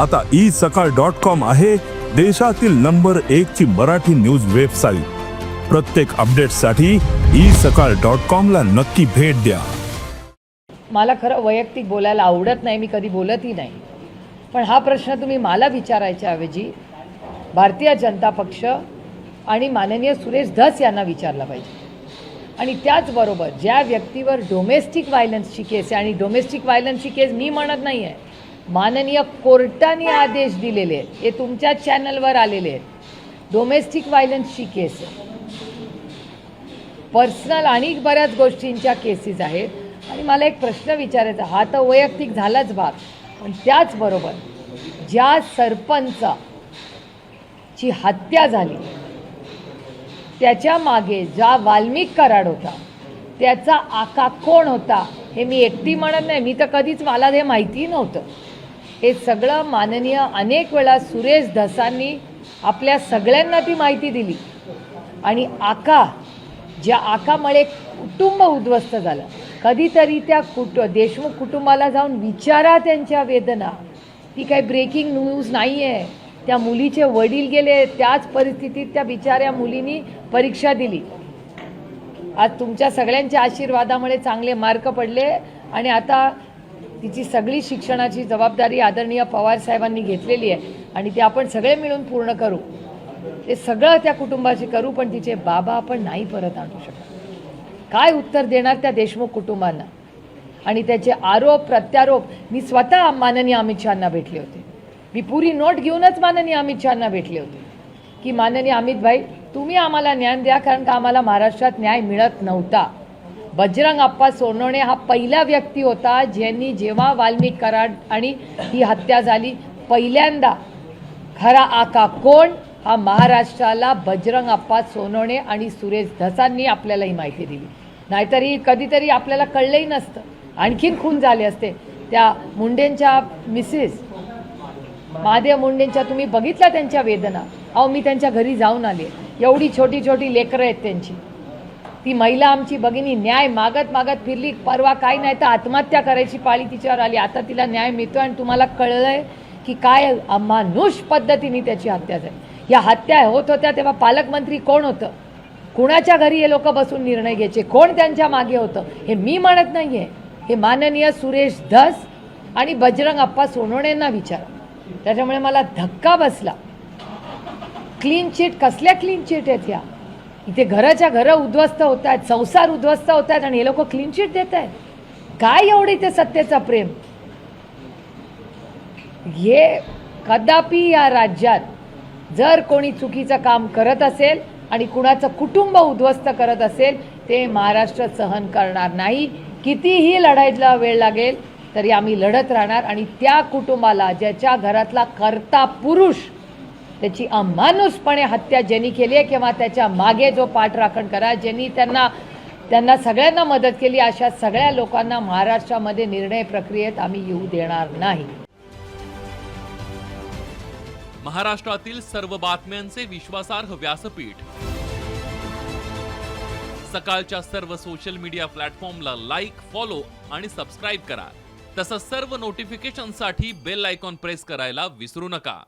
आता ई सकाळ dot com आहे देशातील नंबर एक ची मराठी न्यूज वेबसाईट. प्रत्येक अपडेटसाठी ई सकाळ डॉट कॉमला नक्की भेट द्या. मला खरं वैयक्तिक बोलायला आवडत नाही मी कधी बोलतही नाही. पण हा प्रश्न तुम्ही मला विचारायच्या ऐवजी भारतीय जनता पक्ष आणि माननीय सुरेश धस यांना विचारला पाहिजे. आणि त्याचबरोबर ज्या व्यक्तीवर डोमेस्टिक व्हायलन्सची केस आहे आणि डोमेस्टिक व्हायलन्सची केस मी म्हणत नाही आहे माननीय कोर्टाने आदेश दिलेले आहेत. हे तुमच्या चॅनलवर आलेले आहेत. डोमेस्टिक व्हायलन्सची केस आहे. पर्सनल आणि बऱ्याच गोष्टींच्या केसेस आहेत. आणि मला एक प्रश्न विचारायचा हा तर वैयक्तिक झालाच भाग पण त्याचबरोबर ज्या सरपंचाची हत्या झाली त्याच्यामागे ज्या वाल्मिक कराड होता त्याचा आका कोण होता हे मी एकटी म्हणत नाही. मी तर कधीच मला हे माहिती नव्हतं. हे सगळं माननीय अनेक वेळा सुरेश धसांनी आपल्या सगळ्यांना ती माहिती दिली. आणि आका ज्या आकामुळे कुटुंब उद्ध्वस्त झालं कधीतरी त्या कुट देशमुख कुटुंबाला जाऊन विचारा त्यांच्या वेदना. ती काही ब्रेकिंग न्यूज नाही आहे त्या मुलीचे वडील गेले त्याच परिस्थितीत त्या बिचाऱ्या मुलीनी परीक्षा दिली. आज तुमच्या सगळ्यांच्या आशीर्वादामुळे चांगले मार्क पडले आणि आता तिची सगळी शिक्षणाची जबाबदारी आदरणीय पवार साहेबांनी घेतलेली आहे आणि ते आपण सगळे मिळून पूर्ण करू. ते सगळं त्या कुटुंबाशी करू पण तिचे बाबा आपण नाही परत आणू शकत. काय उत्तर देणार त्या देशमुख कुटुंबांना? आणि त्याचे आरोप प्रत्यारोप मी स्वतः माननीय अमित शहाना भेटले होते. मी पुरी नोट घेऊनच माननीय अमित शहाना भेटले होते. की माननीय अमित भाई तुम्ही आम्हाला ज्ञान द्या कारण का आम्हाला महाराष्ट्रात न्याय मिळत नव्हता? बजरंग आप्पा सोनवणे हा पहिला व्यक्ती होता ज्यांनी जेव्हा वाल्मिक कराड आणि ही हत्या झाली पहिल्यांदा खरा आका कोण? हा महाराष्ट्राला बजरंग आप्पा सोनवणे आणि सुरेश धसांनी आपल्याला ही माहिती दिली. नाहीतर ही कधीतरी आपल्याला कळलंही नसतं. आणखीन खून झाले असते. त्या मुंडेंच्या मिसेस महादेव मुंडेंच्या तुम्ही बघितल्या त्यांच्या वेदना? अहो मी त्यांच्या घरी जाऊन आले एवढी छोटी छोटी लेकरं आहेत त्यांची. ती महिला आमची भगिनी न्याय मागत मागत फिरली. परवा काही नाही तर आत्महत्या करायची पाळी तिच्यावर आली. आता तिला न्याय मिळतो आणि तुम्हाला कळलंय की काय अमानुष पद्धतीने त्याची हत्या झाली. या हत्या होत होत्या तेव्हा पालकमंत्री कोण होतं? कुणाच्या घरी हे लोक बसून निर्णय घ्यायचे? कोण त्यांच्या मागे होतं? हे मी म्हणत नाही आहे हे माननीय सुरेश धस आणि बजरंग अप्पा सोनवणेंना विचारा. त्याच्यामुळे मला धक्का बसला. क्लीन चिट कसल्या क्लीन चिट आहेत ह्या? इथे घराच्या घरं उद्ध्वस्त होत आहेत संसार उद्ध्वस्त होत आहेत आणि हे लोक क्लीन चिट देत आहेत काय एवढं इथे सत्तेचा प्रेम? हे कदापि या राज्यात जर कोणी चुकीचं काम करत असेल आणि कुणाचं कुटुंब उद्ध्वस्त करत असेल ते महाराष्ट्र सहन करणार नाही. कितीही लढाईला वेळ लागेल तरी आम्ही लढत राहणार आणि त्या कुटुंबाला ज्याच्या घरातला कर्ता पुरुष त्याची अमानुषपणे हत्या ज्यांनी केली आहे किंवा त्याच्यामागे जो पाठराखण करा ज्यांनी त्यांना त्यांना सगळ्यांना मदत केली अशा सगळ्या लोकांना महाराष्ट्रामध्ये निर्णय प्रक्रियेत आम्ही येऊ देणार नाही. महाराष्ट्रातील सर्व बातम्यांचे विश्वासार्ह व्यासपीठ. सकाळच्या सर्व सोशल मीडिया प्लॅटफॉर्मला लाईक फॉलो आणि सबस्क्राईब करा. तसंच सर्व नोटिफिकेशनसाठी बेल आयकॉन प्रेस करायला विसरू नका.